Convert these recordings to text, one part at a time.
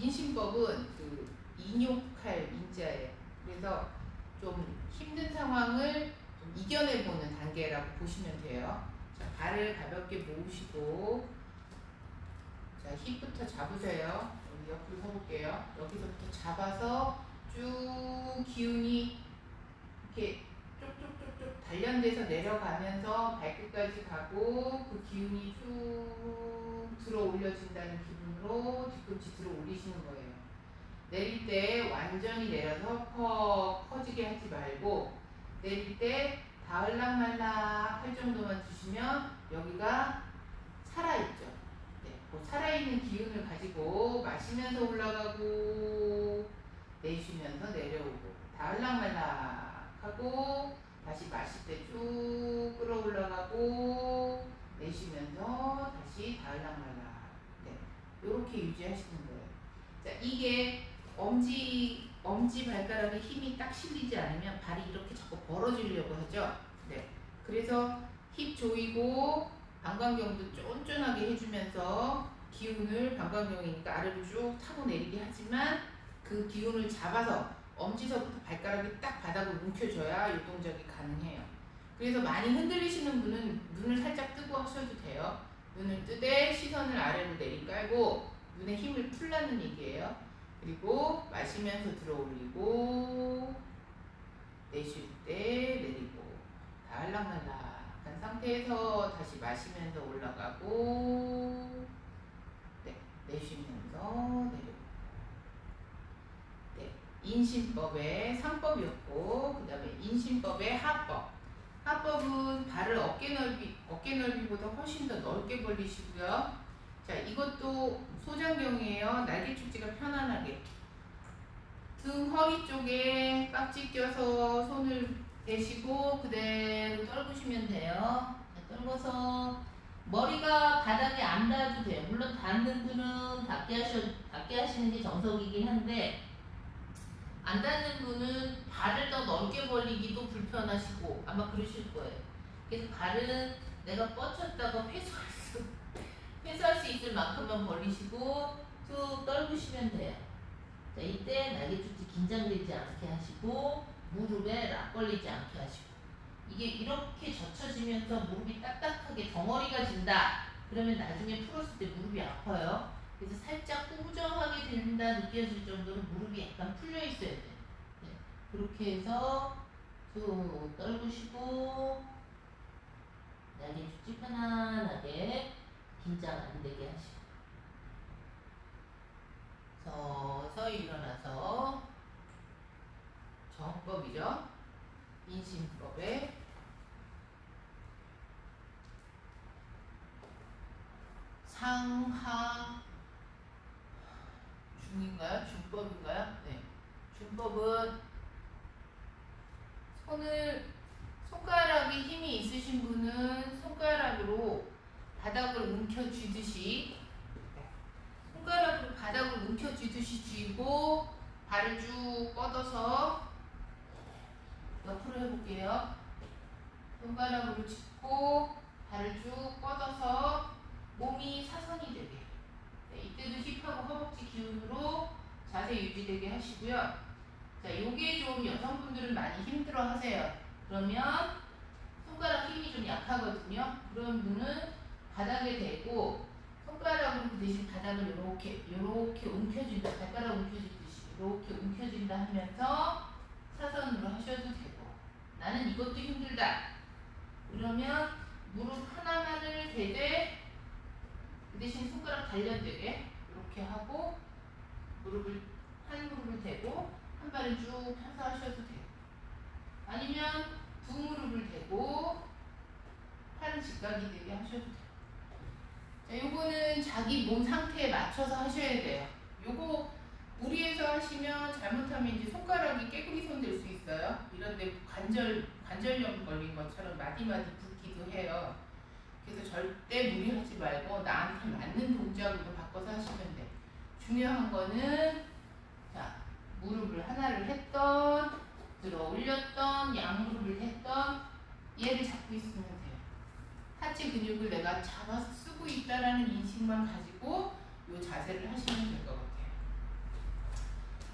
인심법은 그 인욕할 인자예요. 그래서 좀 힘든 상황을 좀 이겨내보는 단계라고 보시면 돼요. 자, 발을 가볍게 모으시고 자, 힙부터 잡으세요. 여기 옆으로 서볼게요. 여기서부터 잡아서 쭉 기운이 이렇게 쭉쭉쭉쭉 단련돼서 내려가면서 발끝까지 가고 그 기운이 쭉 들어 올려진다는 기분으로 뒤꿈치 들어 올리시는 거예요. 내릴 때 완전히 내려서 퍽 퍼지게 하지 말고 내릴 때 다을락말락 할 정도만 주시면 여기가 살아있죠. 네, 그 살아있는 기운을 가지고 마시면서 올라가고 내쉬면서 내려오고 다을락말락 하고 다시 마실 때 쭉 끌어 올라가고 내쉬면서 다시 다을락말락 네, 이렇게 유지하시는 거예요. 자, 이게 엄지 엄지 발가락에 힘이 딱 실리지 않으면 발이 이렇게 자꾸 벌어지려고 하죠. 네. 그래서 힙 조이고 방광경도 쫀쫀하게 해주면서 기운을 방광경이니까 아래로 쭉 타고 내리게 하지만 그 기운을 잡아서 엄지서부터 발가락이 딱 바닥을 움켜줘야 이 동작이 가능해요. 그래서 많이 흔들리시는 분은 눈을 살짝 뜨고 하셔도 돼요. 눈을 뜨되 시선을 아래로 내리깔고 눈에 힘을 풀라는 얘기예요. 그리고 마시면서 들어 올리고 내쉴 때 내리고 달락말락한 상태에서 다시 마시면서 올라가고 네, 내쉬면서 내리고 네, 인심법의 상법이었고 그 다음에 인심법의 하법 하법은 발을 어깨 넓이 어깨 넓이보다 훨씬 더 넓게 벌리시고요. 자, 이것도 소장경이에요. 날개 축지가 편안하게. 등 허리 쪽에 깍지 껴서 손을 대시고 그대로 떨구시면 돼요. 자, 떨궈서 머리가 바닥에 안 닿아도 돼요. 물론 닿는 분은 닿게 하셔 닿게 하시는 게 정석이긴 한데 안 닿는 분은 발을 더 넓게 벌리기도 불편하시고 아마 그러실 거예요. 그래서 발은 내가 뻗쳤다가 회수할 수 회수할 수 있을 만큼만 벌리시고 쭉 떨구시면 돼요. 자, 이때 날개축지 긴장되지 않게 하시고 무릎에 락 걸리지 않게 하시고 이게 이렇게 젖혀지면서 무릎이 딱딱하게 덩어리가 진다. 그러면 나중에 풀었을 때 무릎이 아파요. 그래서 살짝 꾸정하게 된다 느껴질 정도로 무릎이 약간 풀려 있어야 돼. 네. 그렇게 해서 쭉 떨구시고 날개축지 편안하게 긴장 안 되게 하시고 서서히 일어나서 정법이죠. 인심법에 상하 중인가요? 중법인가요? 네. 중법은 손을 손가락에 힘이 있으신 분은 손가락으로 바닥을 움켜쥐듯이 손가락으로 바닥을 움켜쥐듯이 쥐고 발을 쭉 뻗어서 옆으로 해볼게요. 손가락으로 짚고 발을 쭉 뻗어서 몸이 사선이 되게 네, 이때도 힙하고 허벅지 기운으로 자세 유지되게 하시고요. 자, 요게 좀 여성분들은 많이 힘들어 하세요. 그러면 손가락 힘이 좀 약하거든요. 그런 분은 바닥에 대고 손가락으로 그 대신 바닥을 이렇게 이렇게 움켜준다. 발가락 움켜주듯이 이렇게 움켜준다 하면서 사선으로 하셔도 되고 나는 이것도 힘들다. 그러면 무릎 하나만을 대되 그 대신 손가락 단련되게 이렇게 하고 무릎을 한 무릎을 대고 한 발을 쭉 펴서 하셔도 돼요. 아니면 두 무릎을 대고 팔은 직각이 되게 하셔도 돼요. 자, 요거는 자기 몸 상태에 맞춰서 하셔야 돼요. 요거 무리해서 하시면 잘못하면 이제 손가락이 깨구리 손 될 수 있어요. 이런데 관절 관절염 걸린 것처럼 마디마디 붓기도 해요. 그래서 절대 무리하지 말고 나한테 맞는 동작으로 바꿔서 하시면 돼. 중요한 거는 자 무릎을 하나를 했던 들어 올렸던 양무릎을 했던 얘를 잡고 있으면 돼요. 하체 근육을 내가 잡아서 쓰고 있다라는 인식만 가지고 이 자세를 하시면 될 것 같아요.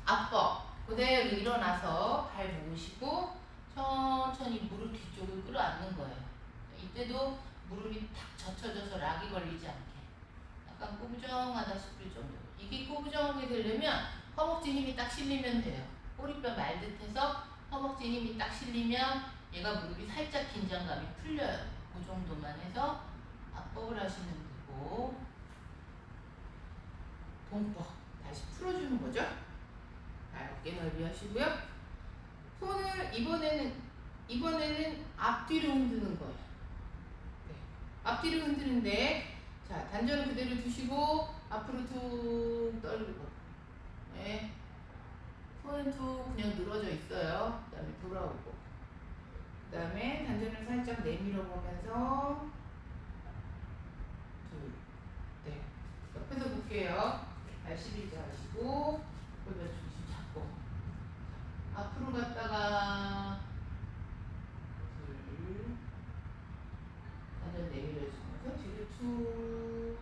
앞버 그대로 일어나서 발 모으시고 천천히 무릎 뒤쪽을 끌어안는 거예요. 이때도 무릎이 탁 젖혀져서 락이 걸리지 않게 약간 꾸부정하다 싶을 정도. 이게 꾸부정하게 되려면 허벅지 힘이 딱 실리면 돼요. 꼬리뼈 말듯해서 허벅지 힘이 딱 실리면 얘가 무릎이 살짝 긴장감이 풀려요. 그 정도만 해서 앞법을 하시면 되고 동법 다시 풀어주는 거죠. 자, 어깨 넓이 하시고요. 손을 이번에는 이번에는 앞뒤로 흔드는 거예요. 네. 앞뒤로 흔드는데 자 단전을 그대로 두시고 앞으로 툭 떨고 네. 손은 툭 그냥 늘어져 있어요. 그 다음에 돌아오고 그 다음에 단전을 살짝 내밀어 보면서 둘, 네. 옆에서 볼게요. 발 11자 하시고 골반 중심 잡고 앞으로 갔다가 둘 단전 내밀어주면서 뒤로 툭 둘.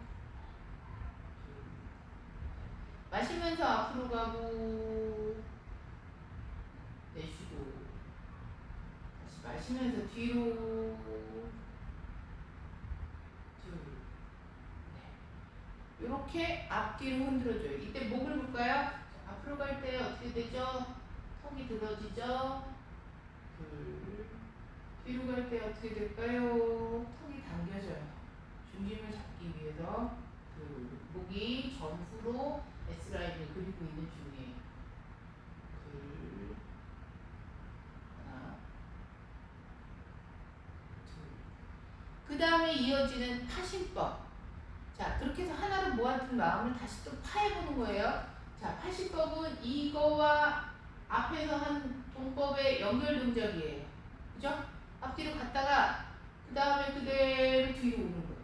마시면서 앞으로 가고 내쉬고 다시 마시면서 뒤로 둘 네. 이렇게 앞뒤로 흔들어줘요. 이때 목을 볼까요? 자, 앞으로 갈 때 어떻게 되죠? 턱이 들어지죠? 둘. 뒤로 갈 때 어떻게 될까요? 턱이 당겨져요. 중심을 잡기 위해서 둘. 목이 전후로 S라인을 그리고 있는 중이에요. 그 다음에 이어지는 파신법. 자, 그렇게 해서 하나로 모아둔 마음을 다시 또 파해보는 거예요. 자, 파신법은 이거와 앞에서 한 동법의 연결 동작이에요. 그죠? 앞뒤로 갔다가 그 다음에 그대로 뒤로 오는 거예요.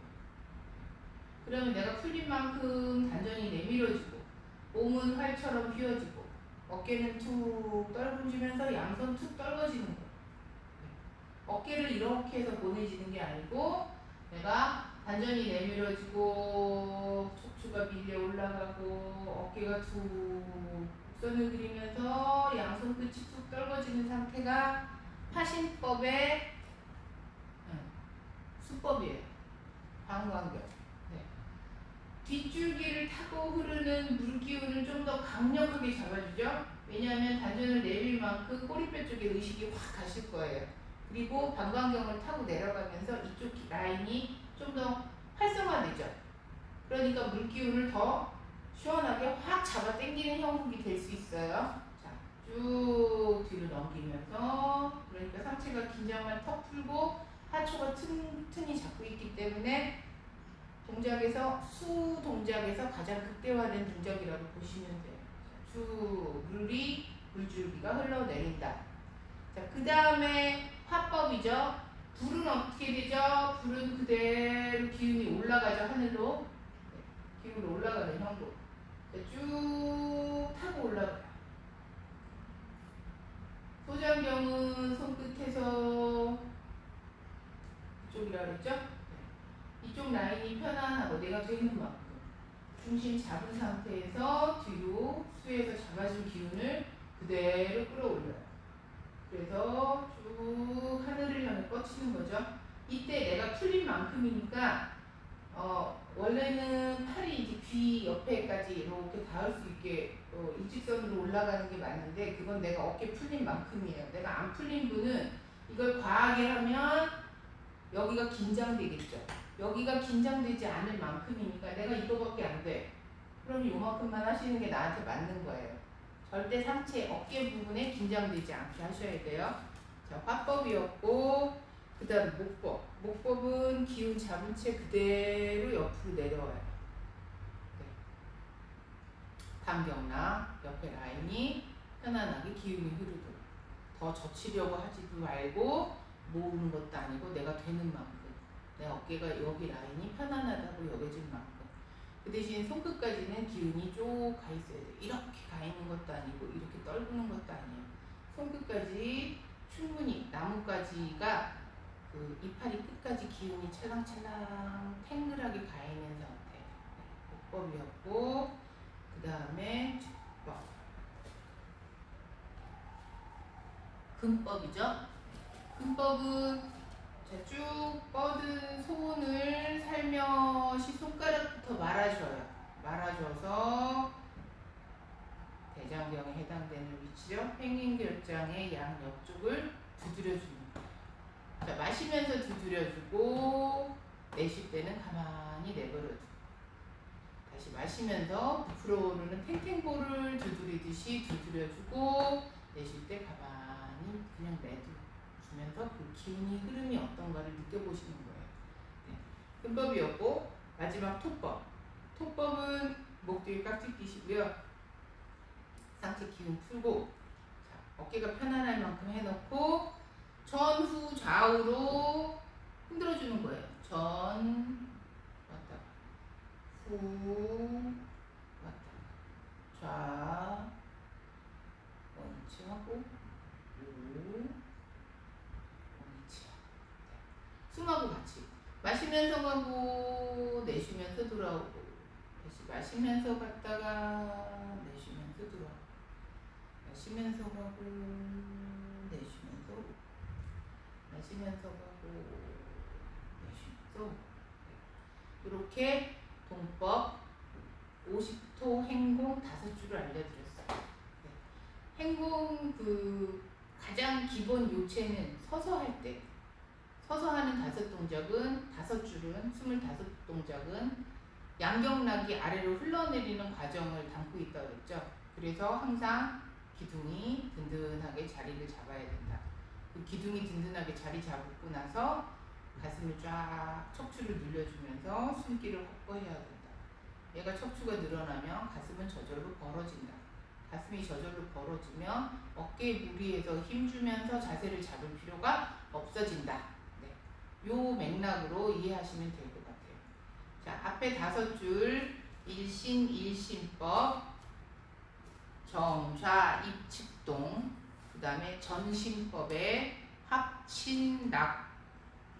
그러면 내가 풀린 만큼 단전이 내밀어지고 몸은 활처럼 휘어지고 어깨는 툭 떨궈주면서 양손 툭 떨궈지는 거예요. 어깨를 이렇게 해서 보내지는 게 아니고 내가 단전이 내밀어지고 척추가 밀려 올라가고 어깨가 툭 곡선을 그리면서 양손 끝이 툭 떨궈지는 상태가 파신법의 음, 수법이에요. 방광경. 네. 뒷줄기를 타고 흐르는 물기운을 좀 더 강력하게 잡아주죠. 왜냐하면 단전을 내릴 만큼 꼬리뼈 쪽에 의식이 확 가실 거예요. 그리고 방광경을 타고 내려가면서 이쪽 라인이 좀 더 활성화되죠. 그러니까 물기운을 더 시원하게 확 잡아 당기는 형국이 될 수 있어요. 자, 쭉 뒤로 넘기면서 그러니까 상체가 긴장만 턱 풀고 하초가 튼튼히 잡고 있기 때문에 동작에서 수 동작에서 가장 극대화된 동작이라고 보시면 돼요. 자, 쭉 물이 물줄기가 흘러내린다. 자, 그 다음에 화법이죠. 불은 어떻게 되죠? 불은 그대로 기운이 올라가죠 하늘로. 네, 기운이 올라가는 형국. 자, 쭉 타고 올라가요. 소장경은 손끝에서 이쪽이라 그랬죠? 네. 이쪽 라인이 편안하고 내가 되는 만큼 중심 잡은 상태에서 뒤로 수에서 잡아준 기운을 그대로 끌어올려요. 그래서 쭉 하늘을 향해 뻗치는 거죠. 이때 내가 풀린 만큼이니까 어, 원래는 팔이 이제 귀 옆에까지 이렇게 닿을 수 있게 어, 일직선으로 올라가는 게 맞는데 그건 내가 어깨 풀린 만큼이에요. 내가 안 풀린 분은 이걸 과하게 하면 여기가 긴장되겠죠. 여기가 긴장되지 않을 만큼이니까 내가 이거밖에 안 돼. 그럼 요만큼만 하시는 게 나한테 맞는 거예요. 절대 상체 어깨 부분에 긴장되지 않게 하셔야 돼요. 자, 화법이었고 그 다음 목법. 목법은 기운 잡은 채 그대로 옆으로 내려와요. 네. 간경락 옆에 라인이 편안하게 기운이 흐르도록 더 젖히려고 하지도 말고 모으는 것도 아니고 내가 되는 만큼 내 어깨가 여기 라인이 편안하다고 여겨질 만큼 그 대신 손끝까지는 기운이 쭉 가 있어야 돼. 이렇게 가 있는 것도 아니고 이렇게 떨구는 것도 아니에요. 손끝까지 충분히 나뭇가지가 그 이파리 끝까지 기운이 찰랑찰랑 탱글하게 가 있는 상태. 네, 복법이었고 그 다음에 축법. 근법이죠. 근법은 자, 쭉 뻗은 손을 살며시 손가락부터 말아줘요. 말아줘서 대장경에 해당되는 위치죠. 행인결장의 양 옆쪽을 거예요. 자, 마시면서 두드려주고 내쉴 때는 가만히 내버려두고 다시 마시면서 부풀어오르는 탱탱볼을 두드리듯이 두드려주고 내쉴 때 가만히 그냥 내두면서 그 기운이 흐름이 어떤가를 느껴보시는 거예요. 네. 근법이었고 마지막 토법. 토법은 목 뒤에 깍지 끼시고요. 상체 기운 풀고 자, 어깨가 편안할 만큼 해놓고 전후 좌우로 흔들어주는 거예요. 전 왔다. 후 왔다. 좌 원위치 하고 우 원위치 숨하고 같이. 마시면서 가고 내쉬면서 돌아오고 마시면서 갔다가 내쉬면서 돌아오고 마시면서 가고 내쉬면서 오고 마시면서 가고 내쉬면서 오고 이렇게 동법 50토 행공 다섯 줄을 알려드렸어요. 네. 행공 그 가장 기본 요체는 서서 할 때, 서서 하는 다섯 동작은 다섯 줄은 스물다섯 동작은 양경락이 아래로 흘러내리는 과정을 담고 있다고 했죠. 그래서 항상 기둥이 든든하게 자리를 잡아야 된다. 그 기둥이 든든하게 자리 잡고 나서 가슴을 쫙 척추를 늘려주면서 숨기를 확보해야 된다. 얘가 척추가 늘어나면 가슴은 저절로 벌어진다. 가슴이 저절로 벌어지면 어깨에 무리해서 힘주면서 자세를 잡을 필요가 없어진다. 네. 요 맥락으로 이해하시면. 자, 앞에 다섯 줄 일신 일신법 정좌 입측동 그 다음에 전신법의 합친낙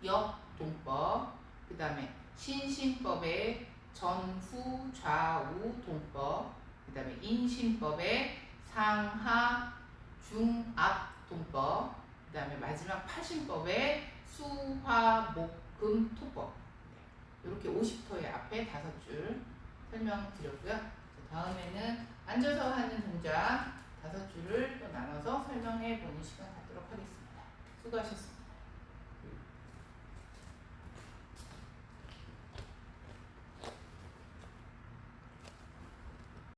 역동법 그 다음에 신신법의 전후 좌우 동법 그 다음에 인신법의 상하 중압 동법 그 다음에 마지막 파신법의 수화목금 토법 네. 이렇게 50토의 앞에 다섯 줄 설명드렸고요. 자, 다음에는 앉아서 하는 동작 다섯 줄을 또 나눠서 설명해 보는 시간 갖도록 하겠습니다. 수고하셨습니다